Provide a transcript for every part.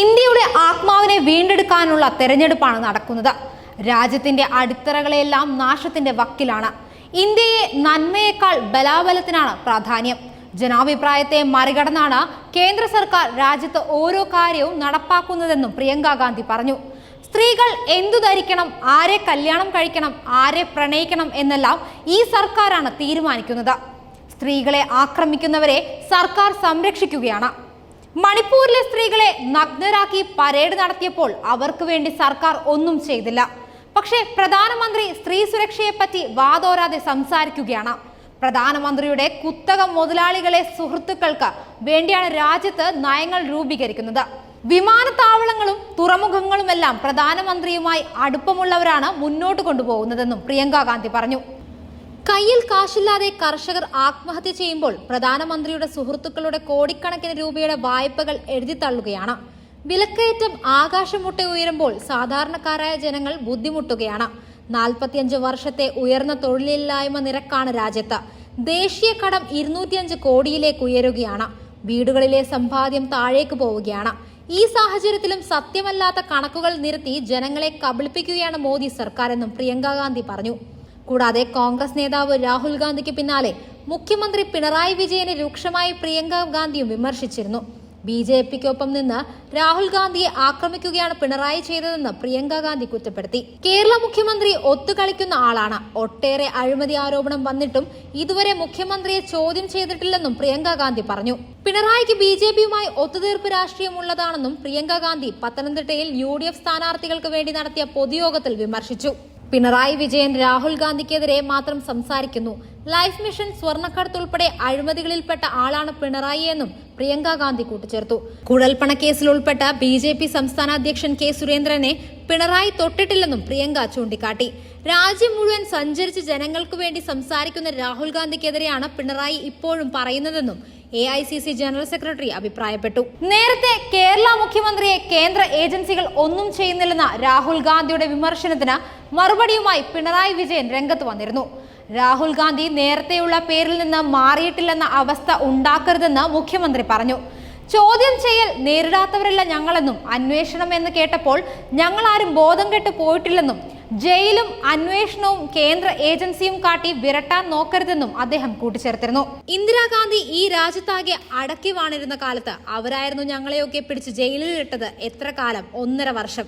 ഇന്ത്യയുടെ ആത്മാവിനെ വീണ്ടെടുക്കാനുള്ള തെരഞ്ഞെടുപ്പാണ് നടക്കുന്നത്. രാജ്യത്തിന്റെ അടിത്തറകളെല്ലാം നാശത്തിന്റെ വക്കിലാണ്. ഇന്ത്യയെ നന്മയേക്കാൾ ബലാബലത്തിനാണ് പ്രാധാന്യം. ജനാഭിപ്രായത്തെ മറികടന്നാണ് കേന്ദ്ര സർക്കാർ രാജ്യത്ത് ഓരോ കാര്യവും നടപ്പാക്കുന്നതെന്നും പ്രിയങ്ക ഗാന്ധി പറഞ്ഞു. സ്ത്രീകൾ എന്തു ധരിക്കണം ആരെ കല്യാണം കഴിക്കണം ആരെ പ്രണയിക്കണം എന്നെല്ലാം ഈ സർക്കാരാണ് തീരുമാനിക്കുന്നത്. സ്ത്രീകളെ ആക്രമിക്കുന്നവരെ സർക്കാർ സംരക്ഷിക്കുകയാണ്. മണിപ്പൂരിലെ സ്ത്രീകളെ നഗ്നരാക്കി പരേഡ് നടത്തിയപ്പോൾ അവർക്ക് വേണ്ടി സർക്കാർ ഒന്നും ചെയ്തില്ല. പക്ഷേ പ്രധാനമന്ത്രി സ്ത്രീ സുരക്ഷയെപ്പറ്റി വാതോരാതെ സംസാരിക്കുകയാണ്. പ്രധാനമന്ത്രിയുടെ കുത്തക മുതലാളികളെ സുഹൃത്തുക്കൾക്ക് വേണ്ടിയാണ് രാജ്യത്ത് നയങ്ങൾ രൂപീകരിക്കുന്നത്. വിമാനത്താവളങ്ങളും തുറമുഖങ്ങളുമെല്ലാം പ്രധാനമന്ത്രിയുമായി അടുപ്പമുള്ളവരാണ് മുന്നോട്ട് കൊണ്ടുപോകുന്നതെന്നും പ്രിയങ്ക ഗാന്ധി പറഞ്ഞു. കയ്യിൽ കാശില്ലാതെ കർഷകർ ആത്മഹത്യ ചെയ്യുമ്പോൾ പ്രധാനമന്ത്രിയുടെ സുഹൃത്തുക്കളുടെ കോടിക്കണക്കിന് രൂപയുടെ വായ്പകൾ എഴുതിത്തള്ളുകയാണ് വിലക്കയറ്റം ആകാശമുട്ട ഉയരുമ്പോൾ സാധാരണക്കാരായ ജനങ്ങൾ ബുദ്ധിമുട്ടുകയാണ്. നാൽപ്പത്തിയഞ്ച് വർഷത്തെ ഉയർന്ന തൊഴിലില്ലായ്മ നിരക്കാണ് രാജ്യത്ത്. ദേശീയ കടം ഇരുന്നൂറ്റിയഞ്ച് കോടിയിലേക്ക് ഉയരുകയാണ്. വീടുകളിലെ സമ്പാദ്യം താഴേക്ക് പോവുകയാണ്. ഈ സാഹചര്യത്തിലും സത്യമല്ലാത്ത കണക്കുകൾ നിരത്തി ജനങ്ങളെ കബളിപ്പിക്കുകയാണ് മോദി സർക്കാരെന്നും പ്രിയങ്ക ഗാന്ധി പറഞ്ഞു. കൂടാതെ കോൺഗ്രസ് നേതാവ് രാഹുൽ ഗാന്ധിക്ക് പിന്നാലെ മുഖ്യമന്ത്രി പിണറായി വിജയനെ രൂക്ഷമായി പ്രിയങ്ക ഗാന്ധിയും വിമർശിച്ചിരുന്നു. ബി ജെ പിക്കൊപ്പം നിന്ന് രാഹുൽ ഗാന്ധിയെ ആക്രമിക്കുകയാണ് പിണറായി ചെയ്തതെന്ന് പ്രിയങ്ക ഗാന്ധി കുറ്റപ്പെടുത്തി. കേരള മുഖ്യമന്ത്രി ഒത്തുകളിക്കുന്ന ആളാണ്. ഒട്ടേറെ അഴിമതി ആരോപണം വന്നിട്ടും ഇതുവരെ മുഖ്യമന്ത്രിയെ ചോദ്യം ചെയ്തിട്ടില്ലെന്നും പ്രിയങ്ക ഗാന്ധി പറഞ്ഞു. പിണറായിക്ക് ബി ജെ പിയുമായി ഒത്തുതീർപ്പ് രാഷ്ട്രീയമുള്ളതാണെന്നും പ്രിയങ്ക ഗാന്ധി പത്തനംതിട്ടയിൽ യു ഡി എഫ് സ്ഥാനാർത്ഥികൾക്ക് വേണ്ടി നടത്തിയ പൊതുയോഗത്തിൽ വിമർശിച്ചു. പിണറായി വിജയൻ രാഹുൽ ഗാന്ധിക്കെതിരെ മാത്രം സംസാരിക്കുന്നു. ലൈഫ് മിഷൻ സ്വർണക്കടത്ത് ഉൾപ്പെടെ അഴിമതികളിൽപ്പെട്ട ആളാണ് പിണറായി എന്നും പ്രിയങ്ക ഗാന്ധി കൂട്ടിച്ചേർത്തു. കുഴൽപ്പണ കേസിൽ ഉൾപ്പെട്ട ബി ജെ പി സംസ്ഥാന അധ്യക്ഷൻ കെ സുരേന്ദ്രനെ പിണറായി തൊട്ടിട്ടില്ലെന്നും പ്രിയങ്ക ചൂണ്ടിക്കാട്ടി. രാജ്യം മുഴുവൻ സഞ്ചരിച്ച് ജനങ്ങൾക്ക് വേണ്ടി സംസാരിക്കുന്ന രാഹുൽ ഗാന്ധിക്കെതിരെയാണ് പിണറായി ഇപ്പോഴും പറയുന്നതെന്നും A I C C general secretary അഭിപ്രായപ്പെട്ടു. നേരത്തെ കേരള മുഖ്യമന്ത്രിയെ കേന്ദ്ര ഏജൻസികൾ ഒന്നും ചെയ്യുന്നില്ലെന്ന രാഹുൽ ഗാന്ധിയുടെ വിമർശനത്തിന് മറുപടിയുമായി പിണറായി വിജയൻ രംഗത്ത് വന്നിരുന്നു. രാഹുൽ ഗാന്ധി നേരത്തെയുള്ള പേരിൽ നിന്ന് മാറിയിട്ടില്ലെന്ന അവസ്ഥ ഉണ്ടാക്കരുതെന്ന് മുഖ്യമന്ത്രി പറഞ്ഞു. ചോദ്യം ചെയ്യൽ നേരിടാത്തവരല്ല ഞങ്ങളെന്നും അന്വേഷണം എന്ന് കേട്ടപ്പോൾ ഞങ്ങളാരും ബോധം കെട്ട് പോയിട്ടില്ലെന്നും ജയിലും അന്വേഷണവും കേന്ദ്ര ഏജൻസിയും കാട്ടി വിരട്ടാൻ നോക്കരുതെന്നും അദ്ദേഹം കൂട്ടിച്ചേർത്തിരുന്നു. ഇന്ദിരാഗാന്ധി ഈ രാജ്യത്താകെ അടക്കി വാണിരുന്ന കാലത്ത് അവരായിരുന്നു ഞങ്ങളെയൊക്കെ പിടിച്ച് ജയിലിൽ ഇട്ടത് എത്ര കാലം? ഒന്നര വർഷം.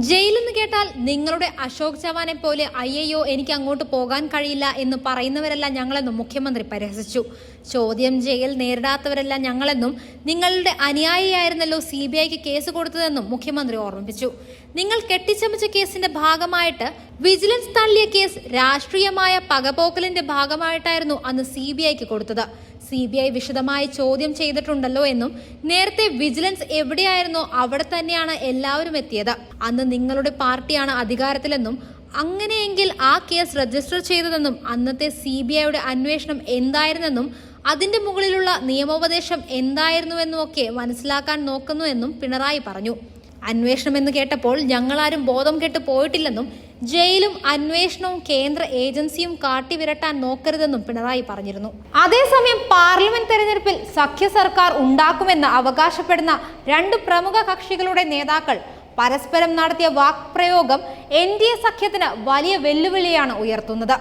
ജയിലെന്ന് കേട്ടാൽ നിങ്ങളുടെ അശോക് ചവാനെ പോലെ അയ്യയ്യോ എനിക്ക് അങ്ങോട്ട് പോകാൻ കഴിയില്ല എന്ന് പറയുന്നവരല്ല ഞങ്ങളെന്നും മുഖ്യമന്ത്രി പരിഹസിച്ചു. ചോദ്യം ജയിൽ നേരിടാത്തവരല്ല ഞങ്ങളെന്നും നിങ്ങളുടെ അനുയായിയായിരുന്നല്ലോ സി ബി ഐക്ക് കേസ് കൊടുത്തതെന്നും മുഖ്യമന്ത്രി ഓർമ്മിപ്പിച്ചു. നിങ്ങൾ കെട്ടിച്ചമച്ച കേസിന്റെ ഭാഗമായിട്ട് വിജിലൻസ് തള്ളിയ കേസ് രാഷ്ട്രീയമായ പകപോക്കലിന്റെ ഭാഗമായിട്ടായിരുന്നു അന്ന് സി കൊടുത്തത്. സി ബി ഐ വിശദമായി ചോദ്യം ചെയ്തിട്ടുണ്ടല്ലോ എന്നും നേരത്തെ വിജിലൻസ് എവിടെയായിരുന്നോ അവിടെ തന്നെയാണ് എല്ലാവരും എത്തിയത്. അന്ന് നിങ്ങളുടെ പാർട്ടിയാണ് അധികാരത്തിലെന്നും അങ്ങനെയെങ്കിൽ ആ കേസ് രജിസ്റ്റർ ചെയ്തതെന്നും അന്നത്തെ സി ബി ഐയുടെ അന്വേഷണം എന്തായിരുന്നെന്നും അതിന്റെ മുകളിലുള്ള നിയമോപദേശം എന്തായിരുന്നുവെന്നും ഒക്കെ മനസ്സിലാക്കാൻ നോക്കുന്നുവെന്നും പിണറായി പറഞ്ഞു. അന്വേഷണം എന്ന് കേട്ടപ്പോൾ ഞങ്ങളാരും ബോധം കെട്ട് പോയിട്ടില്ലെന്നും ജയിലും അന്വേഷണവും കേന്ദ്ര ഏജൻസിയും കാട്ടിവിരട്ടാൻ നോക്കരുതെന്നും പിണറായി പറഞ്ഞിരുന്നു. അതേസമയം പാർലമെന്റ് തെരഞ്ഞെടുപ്പിൽ സഖ്യ സർക്കാർ ഉണ്ടാക്കുമെന്ന് അവകാശപ്പെടുന്ന രണ്ട് പ്രമുഖ കക്ഷികളുടെ നേതാക്കൾ പരസ്പരം നടത്തിയ വാക്പ്രയോഗം എൻ ഡി എ സഖ്യത്തിന് വലിയ വെല്ലുവിളിയാണ് ഉയർത്തുന്നത്.